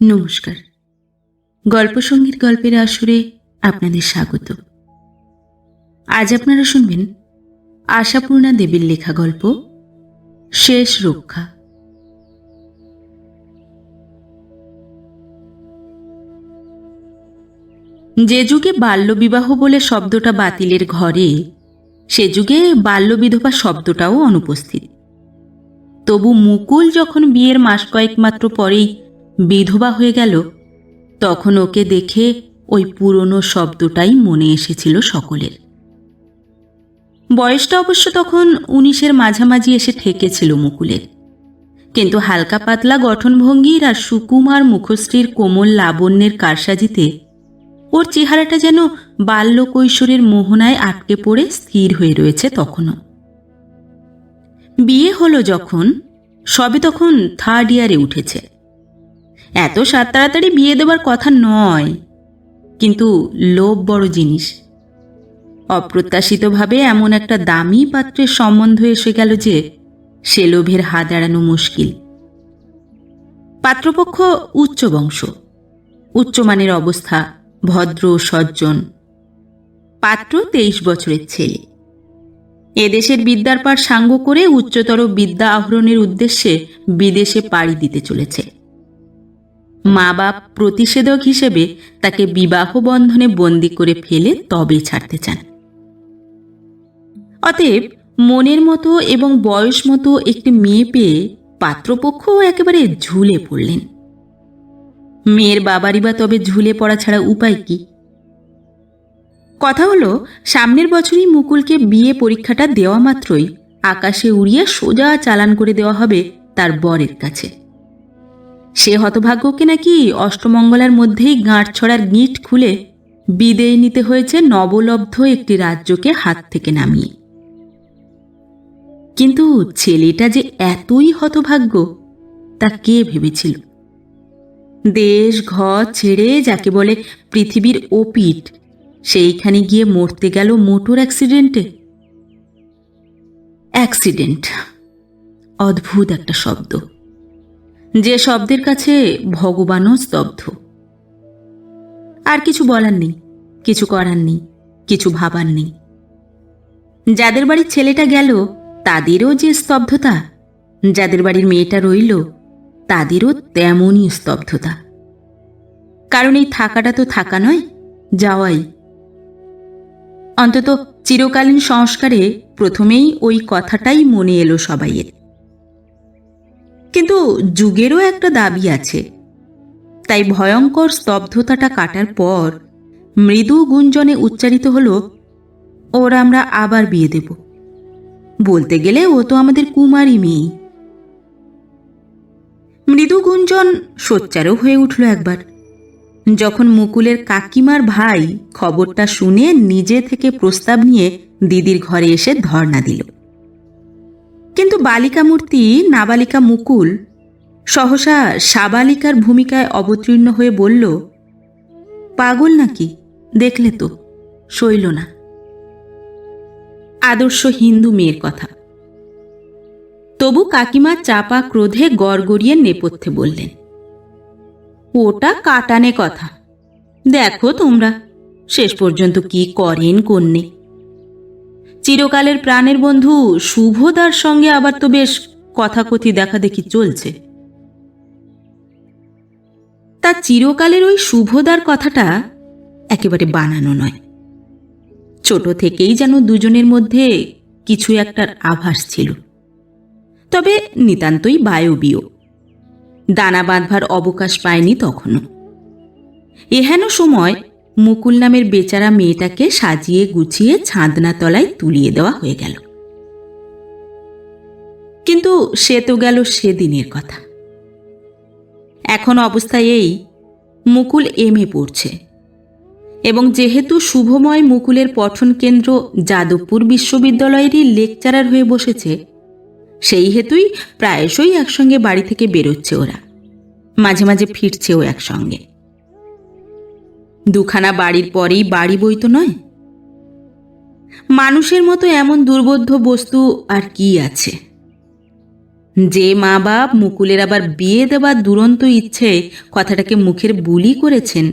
নমস্কার। গল্প গল্পসঙ্গীত গল্পের আসরে আপনাদের স্বাগত। আজ আপনারা শুনবেন আশাপূর্ণা দেবীর লেখা গল্প, শেষ রক্ষা। যে যুগে বাল্যবিবাহ বলে শব্দটা বাতিলের ঘরে, সে যুগে বাল্যবিধবা শব্দটাও অনুপস্থিত। তবু মুকুল যখন বিয়ের মাস কয়েক মাত্র পরেই বিধবা হয়ে গেল। তখন ওকে দেখে ওই পুরনো শব্দটাই মনে এসেছিল সকলের। বয়সটা অবশ্য তখন উনিশের মাঝামাঝি এসে ঠেকেছিল মুকুলের। কিন্তু হালকা পাতলা গঠনভঙ্গির আর সুকুমার মুখশ্রীর কোমল লাবণ্যের কারসাজিতে ওর চেহারাটা যেন বাল্য কৈশোরের মোহনায় আটকে পড়ে স্থির হয়ে রয়েছে তখনও। বিয়ে হলো যখন, সবে তখন থার্ড ইয়ারে উঠেছে। এত সাত তাড়াতাড়ি বিয়ে দেবার কথা নয়। কিন্তু লোভ বড় জিনিস। অপ্রত্যাশিতভাবে এমন একটা দামি পাত্রের সম্বন্ধ এসে গেল যে সে লোভের হাত এড়ানো মুশকিল। পাত্রপক্ষ উচ্চ বংশ। উচ্চমানের অবস্থা, ভদ্র সজ্জন। পাত্র তেইশ বছরের ছেলে। এদেশের বিদ্যার পাঠ সাঙ্গ করে উচ্চতর বিদ্যা আহরণের উদ্দেশ্যে বিদেশে পাড়ি দিতে চলেছে। মা বাপ প্রতিষেধক হিসেবে তাকে বিবাহ বন্ধনে বন্দি করে ফেলে তবে ছাড়তে চান। অতএব মনের মতো এবং বয়স মতো একটি মেয়ে পেয়ে পাত্রপক্ষ একেবারে ঝুলে পড়লেন। মেয়ের বাবারই বা তবে ঝুলে পড়া ছাড়া উপায় কি? কথা হলো, সামনের বছরই মুকুলকে বিয়ে পরীক্ষাটা দেওয়া মাত্রই আকাশে উড়িয়ে সোজা চালান করে দেওয়া হবে তার বরের কাছে। সে হতভাগ্যকে নাকি অষ্টমঙ্গলার মধ্যেই গাঁট ছড়ার গিঁট খুলে বিদেয় নিতে হয়েছে নবলব্ধ একটি রাজ্যকে হাত থেকে নামিয়ে। কিন্তু ছেলেটা যে এতই হতভাগ্য, তা কে ভেবেছিল? দেশ, ঘর ছেড়ে যাকে বলে পৃথিবীর ওপিট সেইখানে গিয়ে মরতে গেল মোটর অ্যাক্সিডেন্টে? অ্যাক্সিডেন্ট, অদ্ভুত একটা শব্দ। যে শব্দের কাছে ভগবানও স্তব্ধ। আর কিছু বলার নেই, কিছু করার নেই, কিছু ভাবার নেই। যাদের বাড়ির ছেলেটা গেল, তাদেরও যে স্তব্ধতা, যাদের বাড়ির মেয়েটা রইল, তাদেরও তেমনই স্তব্ধতা। কারণ এই থাকাটা তো থাকা নয়, যাওয়াই। অন্তত চিরকালীন সংস্কারে প্রথমেই ওই কথাটাই মনে এলো সবাইয়ের। কিন্তু যুগেরও একটা দাবি আছে। তাই ভয়ঙ্কর স্তব্ধতাটা কাটার পর মৃদু গুঞ্জনে উচ্চারিত হলো, ওর আমরা আবার বিয়ে দেব। বলতে গেলে ও তো আমাদের কুমারী মেয়ে। মৃদু গুঞ্জন সোচ্চারও হয়ে উঠল একবার। যখন মুকুলের কাকিমার ভাই খবরটা শুনে নিজে থেকে প্রস্তাব নিয়ে দিদির ঘরে এসে ধর্ণা দিল। কিন্তু বালিকা মূর্তি নাবালিকা মুকুল, সহসা সাবালিকার ভূমিকায় অবতীর্ণ হয়ে বলল, পাগল নাকি? দেখলে তো, সইল না। আদর্শ হিন্দু মেয়ের কথা। তবু কাকিমা চাপা ক্রোধে গড়গড়িয়ে নেপথ্যে বললেন, ওটা কাটানে কথা। দেখো তোমরা, শেষ পর্যন্ত কি করেন কন্যে? চিরকালের প্রাণের বন্ধু শুভদার সঙ্গে আবার তো বেশ কথাকথি দেখা দেখি চলছে। তা চিরকালের ওই শুভদার কথাটা একেবারে বানানো নয়। ছোট থেকেই যেন দুজনের মধ্যে কিছু একটার আভাস ছিল। তবে নিতান্তই বায়বীয়। দানা বাঁধবার অবকাশ পায়নি তখনও। এহেন সময় মুকুল নামের বেচারা মেয়েটাকে সাজিয়ে গুছিয়ে ছাদনা তলায় তুলিয়ে দেওয়া হয়ে গেল। কিন্তু সে তো গেল সেদিনের কথা। এখন অবস্থা এই মুকুল এম এ পড়ছে এবং যেহেতু শুভময় মুকুলের পঠন কেন্দ্র যাদবপুর বিশ্ববিদ্যালয়েরই লেকচারার হয়ে বসেছে, সেই হেতুই প্রায়শই একসঙ্গে বাড়ি থেকে বেরোচ্ছে ওরা। মাঝে মাঝে ফিরছেও একসঙ্গে। দুখানা বাড়ির পরেই বাড়ি বই তো নয়। মানুষের মতো এমন দুর্বোধ্য বস্তু আর কি আছে? যে মা বাপ মুকুলের আবার বিয়ে দেওয়ার দুরন্ত ইচ্ছে কথাটাকে মুখের বুলি করেছেন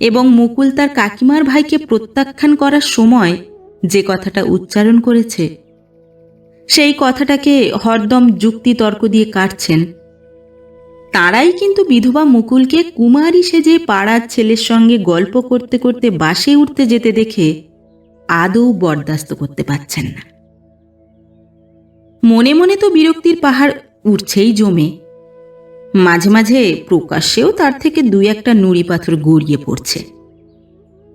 এবং মুকুল তার কাকিমার ভাইকে প্রত্যাখ্যান করার সময় যে কথাটা উচ্চারণ করেছে, সেই কথাটাকে হরদম যুক্তি তর্ক দিয়ে কাটছেন। তারাই কিন্তু বিধবা মুকুলকে কুমারী সেজে পাড়ার ছেলের সঙ্গে গল্প করতে করতে বাসে উঠতে যেতে দেখে আদৌ বরদাস্ত করতে পারছেন না। মনে মনে তো বিরক্তির পাহাড় উঠছেই জমে। মাঝে মাঝে প্রকাশ্যেও তার থেকে দুই একটা নুড়ি পাথর গড়িয়ে পড়ছে।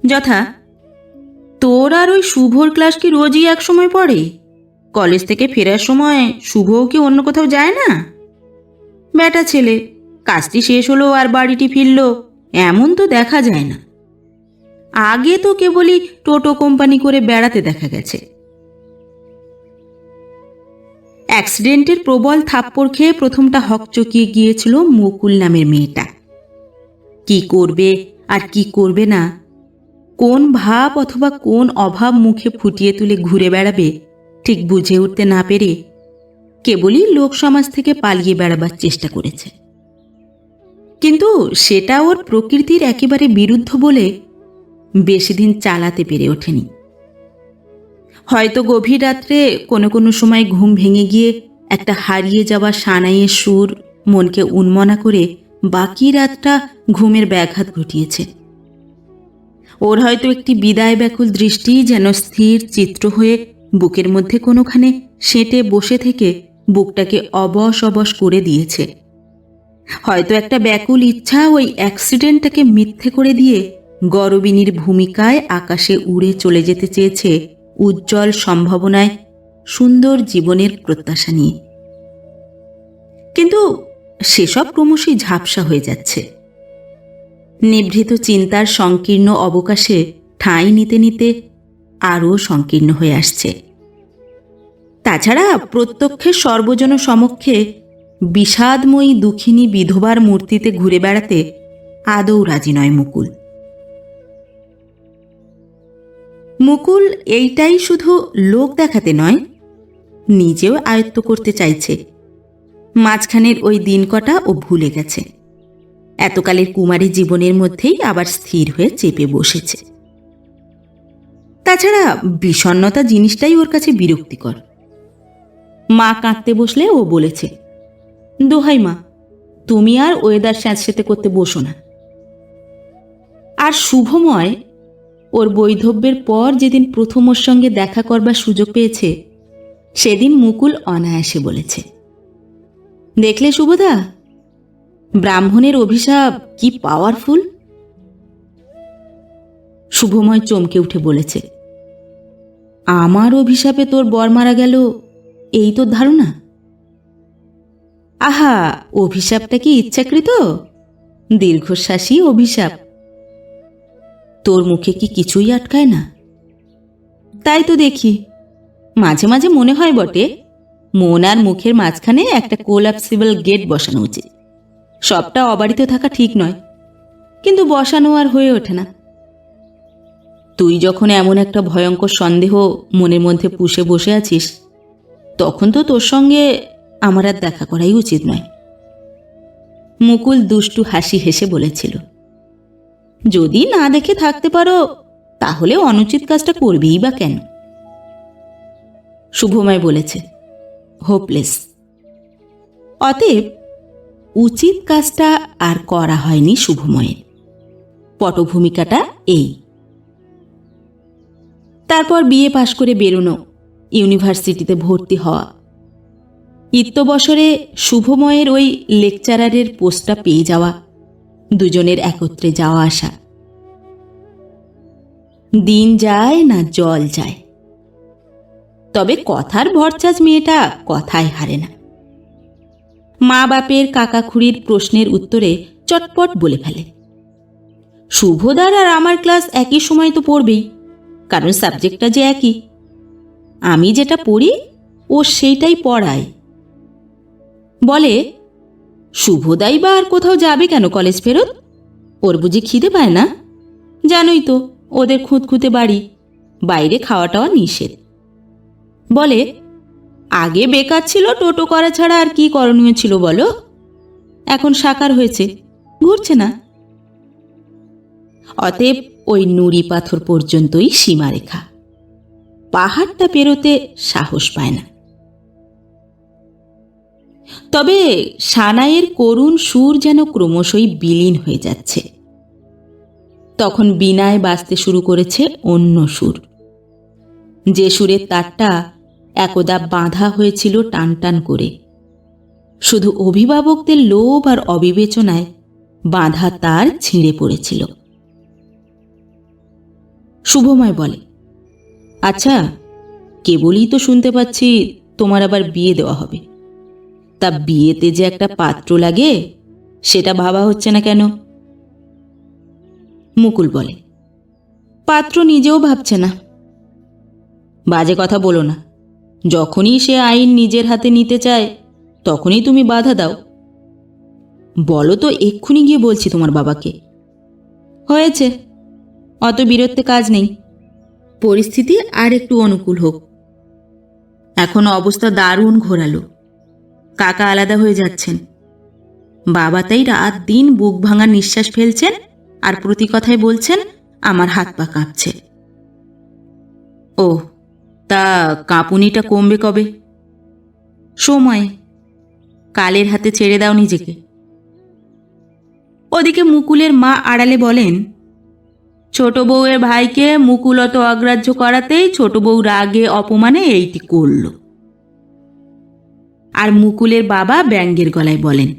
যথা, তোর আর ওই শুভর ক্লাস কি রোজই এক সময় পড়ে? কলেজ থেকে ফেরার সময় শুভও কি অন্য কোথাও যায় না? বেটা ছেলে, কাজটি শেষ হলো আর বাড়িটি ফিরল, এমন তো দেখা যায় না। আগে তো কেবলই টোটো কোম্পানি করে বেড়াতে দেখা গেছে। অ্যাক্সিডেন্টের প্রবল থাপ্পড় খেয়ে প্রথমটা হকচকিয়ে গিয়েছিল মুকুল নামের মেয়েটা। কি করবে আর কি করবে না? কোন ভাব অথবা কোন অভাব মুখে ফুটিয়ে তুলে ঘুরে বেড়াবে, ঠিক বুঝে উঠতে না পেরে কেবলই লোক সমাজ থেকে পালিয়ে বেড়াবার চেষ্টা করেছে। কিন্তু সেটা ওর প্রকৃতির একেবারে বিরুদ্ধ বলে বেশি দিন চালাতে পেরে ওঠেনি। হয়তো গভীর রাত্রে কোনো কোনো সময় ঘুম ভেঙে গিয়ে একটা হারিয়ে যাওয়া সানাইয়ের সুর মনকে উন্মনা করে বাকি রাতটা ঘুমের ব্যাঘাত ঘটিয়েছে। ওর হয়তো একটি বিদায় ব্যাকুল দৃষ্টি যেন স্থির চিত্র হয়ে বুকের মধ্যে কোনোখানে সেঁটে বসে থেকে বুকটাকে অবশ অবশ করে দিয়েছে। হয়তো একটা ব্যাকুল ইচ্ছা ওই অ্যাক্সিডেন্টটাকে মিথ্যে করে দিয়ে গরবিনীর ভূমিকায় আকাশে উড়ে চলে যেতে চেয়েছে উজ্জ্বল সম্ভাবনায় সুন্দর জীবনের প্রত্যাশা নিয়ে। কিন্তু সেসব ক্রমশই ঝাপসা হয়ে যাচ্ছে। নিভৃত চিন্তার সংকীর্ণ অবকাশে ঠাঁই নিতে নিতে আরও সংকীর্ণ হয়ে আসছে। তাছাড়া প্রত্যক্ষে সর্বজন সমক্ষে বিষাদময়ী দুঃখিনী বিধবার মূর্তিতে ঘুরে বেড়াতে আদৌ রাজি নয় মুকুল। মুকুল এইটাই শুধু লোক দেখাতে নয়, নিজেও আয়ত্ত করতে চাইছে। মাঝখানের ওই দিন কটা ও ভুলে গেছে। এতকালের কুমারী জীবনের মধ্যেই আবার স্থির হয়ে চেপে বসেছে। তাছাড়া বিষণ্নতা জিনিসটাই ওর কাছে বিরক্তিকর। মা কাঁদতে বসলে ও বলেছে, দোহাই মা, তুমি আর ওয়েদার স্যাঁতস্যাঁতে করতে বসো না। আর শুভময়, ওর বৈধব্যের পর যেদিন প্রথম ওর সঙ্গে দেখা করবার সুযোগ পেয়েছে, সেদিন মুকুল অনায়াসে বলেছে, দেখলে শুভদা ব্রাহ্মণের অভিশাপ কি পাওয়ারফুল শুভময় চমকে উঠে বলেছে, আমার অভিশাপে তোর বর মারা গেল এই তোর ধারণা? আহা, অভিশাপটা কি ইচ্ছাকৃত? দীর্ঘশ্বাসী অভিশাপ। তোর মুখে কি কিছুই আটকায় না? তাই তো দেখি। মাঝে মাঝে মনে হয় বটে, মন আর মুখের মাঝখানে একটা কোলাপসিবল গেট বসানো উচিত। সবটা অবাড়িতে থাকা ঠিক নয়, কিন্তু বসানো আর হয়ে ওঠে না। তুই যখন এমন একটা ভয়ঙ্কর সন্দেহ মনের মধ্যে পুষে বসে আছিস তখন তো তোর সঙ্গে আমার আর দেখা করাই উচিত নয়। মুকুল দুষ্টু হাসি হেসে বলেছিল, যদি না দেখে থাকতে পারো, তাহলে অনুচিত কাজটা করবেই বা কেন? শুভময় বলেছে, হোপলেস। অতএব উচিত কাজটা আর করা হয়নি শুভময়ের। পটভূমিকাটা এই। তারপর বিয়ে পাশ করে বেরোনো ইউনিভার্সিটিতে ভর্তি হওয়া। ইত্য বছরে শুভময়ের ওই লেকচারারের পোস্টটা পেয়ে যাওয়া, দুজনের একত্রে যাওয়া আসা। দিন যায় না জল যায়। তবে কথার ভরচাজ মেয়েটা কথায় হারে না। মা বাপের কাকা খুড়ির প্রশ্নের উত্তরে চটপট বলে ফেলে। শুভদার আর আমার ক্লাস একই সময় তো পড়বেই, কারণ সাবজেক্টটা যে একই। আমি যেটা পড়ি, ও সেইটাই পড়ায়। বলে, শুভদাই বা আর কোথাও যাবে কেন কলেজ ফেরত? ওর বুঝি খিদে পায় না? জানোই তো, ওদের খুঁতখুঁতে বাড়ি। বাইরে খাওয়া টাওয়া নিষেধ। বলে, আগে বেকার ছিল, টোটো করা ছাড়া আর কি করণীয় ছিল বলো? এখন সাকার হয়েছে, ঘুরছে না। অতএব ওই নুড়ি পাথর পর্যন্তই সীমারেখা। পাহাড়টা পেরোতে সাহস পায় না। তবে সানাইয়ের করুণ সুর যেন ক্রমশই বিলীন হয়ে যাচ্ছে। তখন বিনায় বাজতে শুরু করেছে অন্য সুর। যে সুরের তারটা একদা বাঁধা হয়েছিল টান টান করে। শুধু অভিভাবকদের লোভ আর অবিবেচনায় বাঁধা তার ছিঁড়ে পড়েছিল। শুভময় বলে আচ্ছা কেবলই তো শুনতে পাচ্ছি তোমার আবার বিয়ে দেওয়া হবে। তা বিয়েতে যে একটা পাত্র লাগে, সেটা ভাবা হচ্ছে না কেন? মুকুল বলে, পাত্র নিজেও ভাবছে না। বাজে কথা বলো না। যখনই সে আইন নিজের হাতে নিতে চায়, তখনই তুমি বাধা দাও। বলো তো, এক্ষুনি গিয়ে বলছি তোমার বাবাকে। হয়েছে, অত বিরত্বে কাজ নেই। পরিস্থিতি আর একটু অনুকূল হোক। এখন অবস্থা দারুণ ঘোরালো। কাকা আলাদা হয়ে যাচ্ছেন। বাবা তাই রাত দিন বুক ভাঙা নিঃশ্বাস ফেলছেন আর প্রতি কথায় বলছেন, আমার হাত পা কাঁপছে। ও তা কাঁপুনিটা কমবে কবে? সময়। কালের হাতে ছেড়ে দাও নিজেকে। ওদিকে মুকুলের মা আড়ালে বলেন ছোট বউয়ের ভাইকে মুকুলত অগ্রাহ্য করাতেই ছোট বউ রাগে অপমানে এইটি করল। আর মুকুলের বাবা ব্যঙ্গের গলায় বলেন,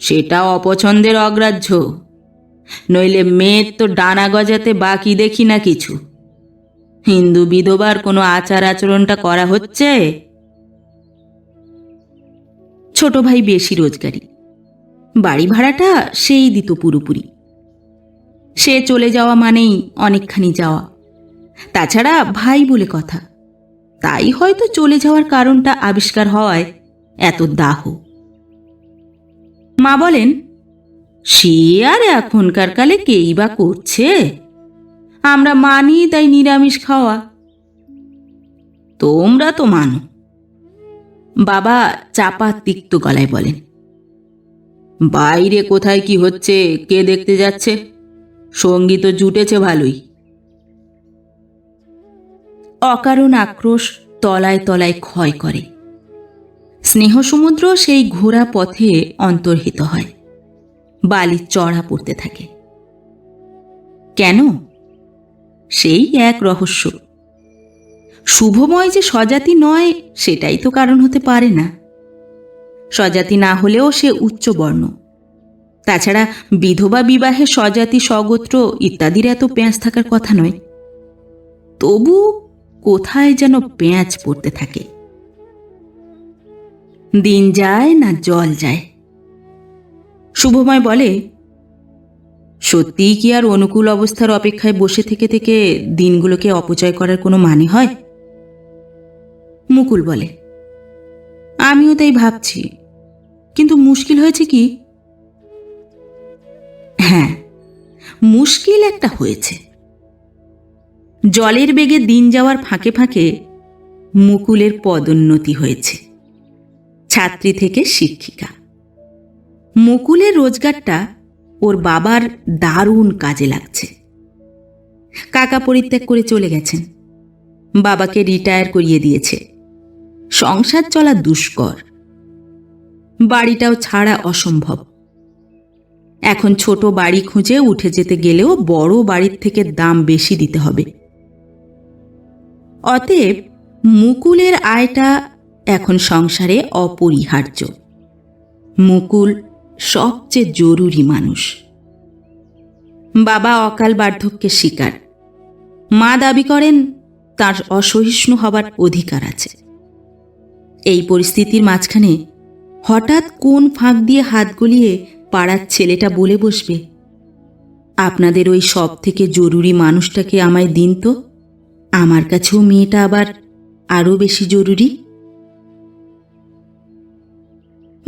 সেটা অপছন্দের অগ্রাহ্য। নইলে মেয়ের তো ডানা গজাতে বাকি দেখি না কিছু। হিন্দু বিধবার কোনো আচার আচরণটা করা হচ্ছে? ছোট ভাই বেশি রোজগারি। বাড়ি ভাড়াটা সেই দিত পুরোপুরি। সে চলে যাওয়া মানেই অনেকখানি যাওয়া। তাছাড়া ভাই বলে কথা, তাই হয়তো চলে যাওয়ার কারণটা আবিষ্কার হওয়ায় এত দাহ। মা বলেন, সে আর এখনকার কালে কেই বা করছে? আমরা মানি তাই নিরামিষ খাওয়া। তোমরা তো মানো। বাবা চাপা তিক্ত গলায় বলেন, বাইরে কোথায় কি হচ্ছে? কে দেখতে যাচ্ছে? সংগীত জুটেছে ভালোই। অকারণ আক্রোশ তলায় তলায় ক্ষয় করে। স্নেহ সমুদ্র সেই ঘোরা পথে অন্তর্হিত হয়। বালি চড়া পড়তে থাকে। কেন? সেই এক রহস্য। শুভময় যে স্বজাতি নয়, সেটাই তো কারণ হতে পারে না। স্বজাতি না হলেও সে উচ্চ বর্ণ তাছাড়া বিধবা বিবাহে স্বজাতি, স্বগোত্র ইত্যাদির এত পেঁয়াজ থাকার কথা নয়। তবু কোথায় যেন পেঁয়াজ পড়তে থাকে? দিন যায় না জল যায়। শুভময় বলে সত্যিই কি আর অনুকূল অবস্থার অপেক্ষায় বসে থেকে থেকে দিনগুলোকে অপচয় করার কোনো মানে হয়? মুকুল বলে, আমিও তাই ভাবছি। কিন্তু মুশকিল হয়েছে কি? হ্যাঁ মুশকিল একটা হয়েছে। জলের বেগে দিন যাওয়ার ফাঁকে ফাঁকে মুকুলের পদোন্নতি হয়েছে, ছাত্রী থেকে শিক্ষিকা। মুকুলের রোজগারটা ওর বাবার দারুণ কাজে লাগছে। কাকা পরিত্যাগ করে চলে গেছেন। বাবাকে রিটায়ার করিয়ে দিয়েছে। সংসার চলা দুষ্কর। বাড়িটাও ছাড়া অসম্ভব। এখন ছোট বাড়ি খুঁজে উঠে যেতে গেলেও বড় বাড়ির থেকে দাম বেশি দিতে হবে। অতএব মুকুলের আয়টা এখন সংসারে অপরিহার্য। মুকুল সবচেয়ে জরুরি মানুষ। বাবা অকাল বার্ধক্যের শিকার। মা দাবি করেন, তার অসহিষ্ণু হবার অধিকার আছে। এই পরিস্থিতির মাঝখানে হঠাৎ কোন ফাঁক দিয়ে হাত গলিয়ে পাড়ার ছেলেটা বলে বসবে। আপনাদের ওই সব থেকে জরুরি মানুষটাকে আমায় দিন তো। আমার কাছেও মেয়েটা আবার আরও বেশি জরুরি।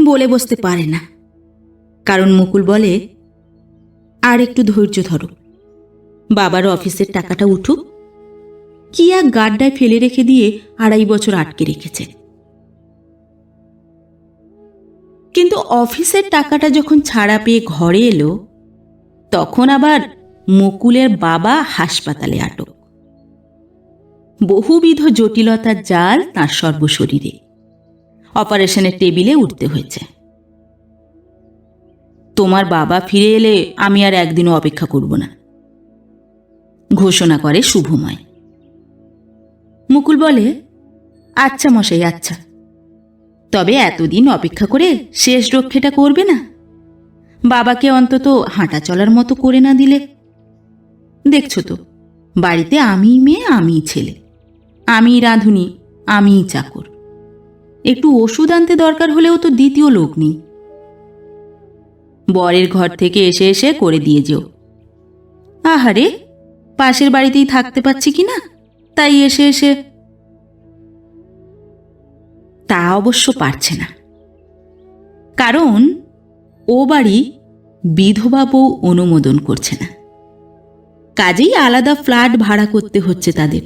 বলে বসতে পারে না। কারণ মুকুল বলে, আর একটু ধৈর্য ধরো। বাবার অফিসের টাকাটা উঠুক। কি এক গাড্ডায় ফেলে রেখে দিয়ে আড়াই বছর আটকে রেখেছে। কিন্তু অফিসের টাকাটা যখন ছাড়া পেয়ে ঘরে এলো, তখন আবার মুকুলের বাবা হাসপাতালে আটক। বহুবিধ জটিলতার জাল তার সর্বশরীরে। অপারেশনের টেবিলে উঠতে হয়েছে। তোমার বাবা ফিরে এলে আমি আর একদিনও অপেক্ষা করব না। ঘোষণা করে শুভময়। মুকুল বলে আচ্ছা মশাই আচ্ছা। তবে এতদিন অপেক্ষা করে শেষ রক্ষেটা করবে না। বাবাকে অন্তত হাঁটা চলার মতো করে না দিলে। দেখছ তো, বাড়িতে আমি মেয়ে আমি ছেলে। আমি রাঁধুনি, আমিই চাকর। একটু ওষুধ আনতে দরকার হলেও তো দ্বিতীয় লোক নেই। বরের ঘর থেকে এসে এসে করে দিয়ে যেও। আহারে, পাশের বাড়িতেই থাকতে পাচ্ছি কি না? তাই এসে এসে তা অবশ্য পারছে না। কারণ ও বাড়ি বিধবা বউ অনুমোদন করছে না। কাজেই আলাদা ফ্ল্যাট ভাড়া করতে হচ্ছে তাদের।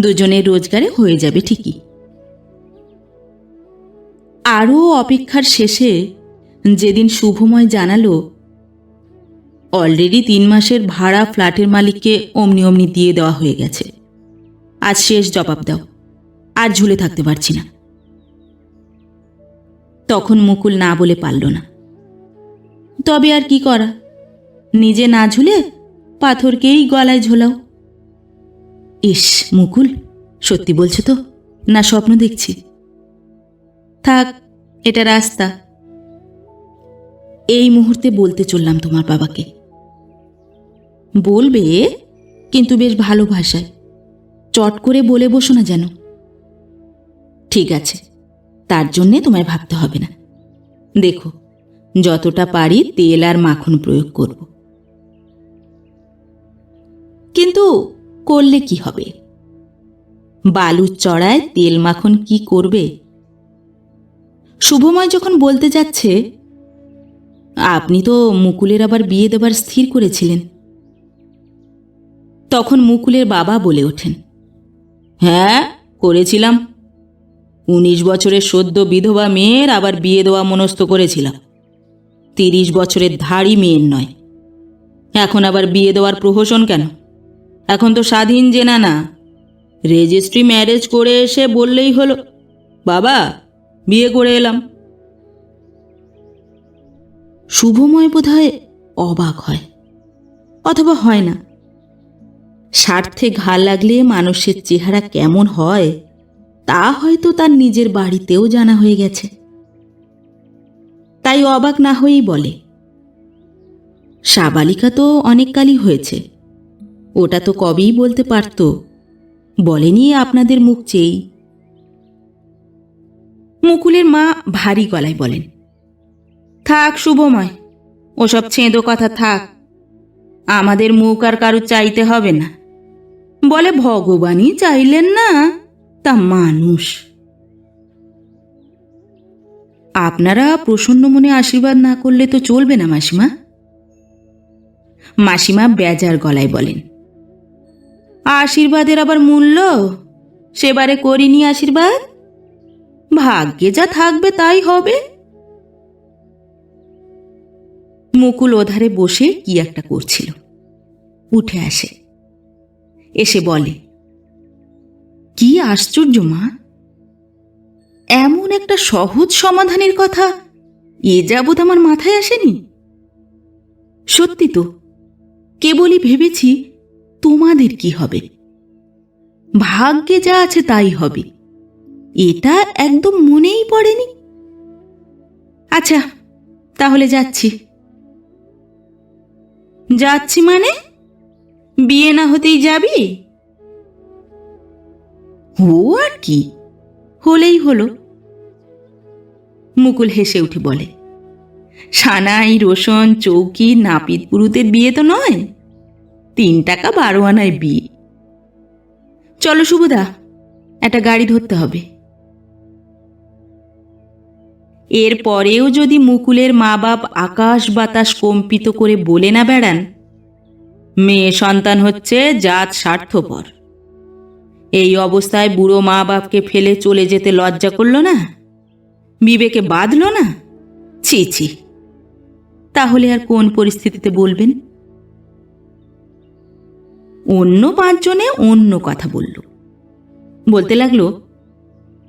দুজনের রোজগারে হয়ে যাবে ঠিকই। আরও অপেক্ষার শেষে যেদিন শুভময় জানালো, অলরেডি তিন মাসের ভাড়া ফ্ল্যাটের মালিককে অমনি অমনি দিয়ে দেওয়া হয়ে গেছে। আজ শেষ জবাব দাও। আর ঝুলে থাকতে পারছি না। তখন মুকুল না বলে পারল না। তবে আর কি করা? নিজে না ঝুলে পাথরকেই গলায় ঝোলাও। ইস, মুকুল, সত্যি বলছো তো? না, স্বপ্ন দেখছি। থাক, এটা রাস্তা। এই মুহূর্তে বলতে চললাম তোমার বাবাকে। বলবে, কিন্তু বেশ ভালো ভাষায়। চট করে বলে বসো না যেন। ঠিক আছে। তার জন্যে তোমায় ভাবতে হবে না। দেখো, যতটা পারি তেল আর মাখন প্রয়োগ করব। কিন্তু করলে কি হবে? বালুর চড়ায় তেল মাখন কি করবে? শুভময় যখন বলতে যাচ্ছে, আপনি তো মুকুলের আবার বিয়ে দেবার স্থির করেছিলেন। তখন মুকুলের বাবা বলে ওঠেন হ্যাঁ করেছিলাম। উনিশ বছরের সদ্য বিধবা মেয়ের আবার বিয়ে দেওয়া মনস্থ করেছিলাম। তিরিশ বছরের ধাড়ি মেয়ের নয়। এখন আবার বিয়ে দেওয়ার প্রহসন কেন? এখন তো স্বাধীন জেনা না। রেজিস্ট্রি ম্যারেজ করে এসে বললেই হলো, বাবা, বিয়ে করে এলাম। শুভময় বোধহয় অবাক হয়, অথবা হয় না। স্বার্থে ঘা লাগলে মানুষের চেহারা কেমন হয়? তা হয়তো তার নিজের বাড়িতেও জানা হয়ে গেছে। তাই অবাক না হয়েই বলে, সাবালিকা তো অনেক কালই হয়েছে। ওটা তো কবেই বলতে পারত। বলেনি আপনাদের মুখ চেয়েই। মুকুলের মা ভারী গলায় বলেন, থাক শুভময়, ওসব ছেঁদো কথা থাক। আমাদের মুখ আর কারও চাইতে হবে না। বলে, ভগবানই চাইলেন না। তা মানুষ। আপনারা প্রসন্ন মনে আশীর্বাদ না করলে তো চলবে না, মাসিমা। মাসিমা বেজার গলায় বলেন, আশীর্বাদের আবার মূল্য? সেবারে করিনি আশীর্বাদ? ভাগ্যে যা থাকবে তাই হবে। মুকুল ওধারে বসে কি একটা করছিল। উঠে আসে, এসে বলে কি আশ্চর্য, মা। এমন একটা সহজ সমাধানের কথা এ যাবৎ আমার মাথায় আসেনি? সত্যি তো, কেবলই ভেবেছি তোমাদের কি হবে। ভাগ্যে যা আছে তাই হবে। এটা একদম মনেই পড়েনি। আচ্ছা তাহলে যাচ্ছি। যাচ্ছি মানে? বিয়ে না হতেই যাবি? ও আর কি? হলেই হলো। মুকুল হেসে উঠে বলে, সানাই, রোশন, চৌকি, নাপিত পুরুতের বিয়ে তো নয়। তিন টাকা বারো আনায় বিয়ে। চলো শুভদা একটা গাড়ি ধরতে হবে। এর পরেও যদি মুকুলের মা বাপ আকাশ বাতাস কম্পিত করে বলে না বেড়ান, মেয়ে সন্তান হচ্ছে জাত স্বার্থপর। এই অবস্থায় বুড়ো মা বাপকে ফেলে চলে যেতে লজ্জা করল না? বিবেকে বাঁধলো না? ছি ছি। তাহলে আর কোন পরিস্থিতিতে বলবেন? অন্য পাঁচজনে অন্য কথা বলল। বলতে লাগল,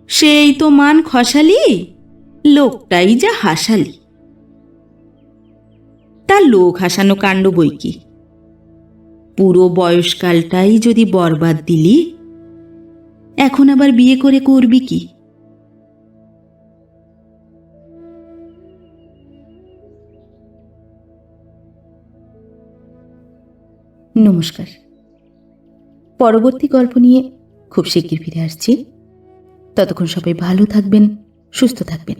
সেই তো মান খসালি, লোকটাই যা হাসালি। তা লোক হাসানো কাণ্ড বই কি? পুরো বয়সকালটাই যদি বরবাদ দিলি এখন আবার বিয়ে করে করবি কি? নমস্কার। পরবর্তী গল্প নিয়ে খুব শিগগির ফিরে আসছি। ততক্ষণ সবাই ভালো থাকবেন, সুস্থ থাকবেন।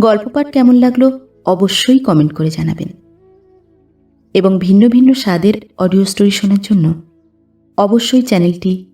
গল্প পাঠ কেমন লাগল অবশ্যই কমেন্ট করে জানাবেন। এবং ভিন্ন ভিন্ন স্বাদের অডিও স্টোরি শোনার জন্য অবশ্যই চ্যানেলটি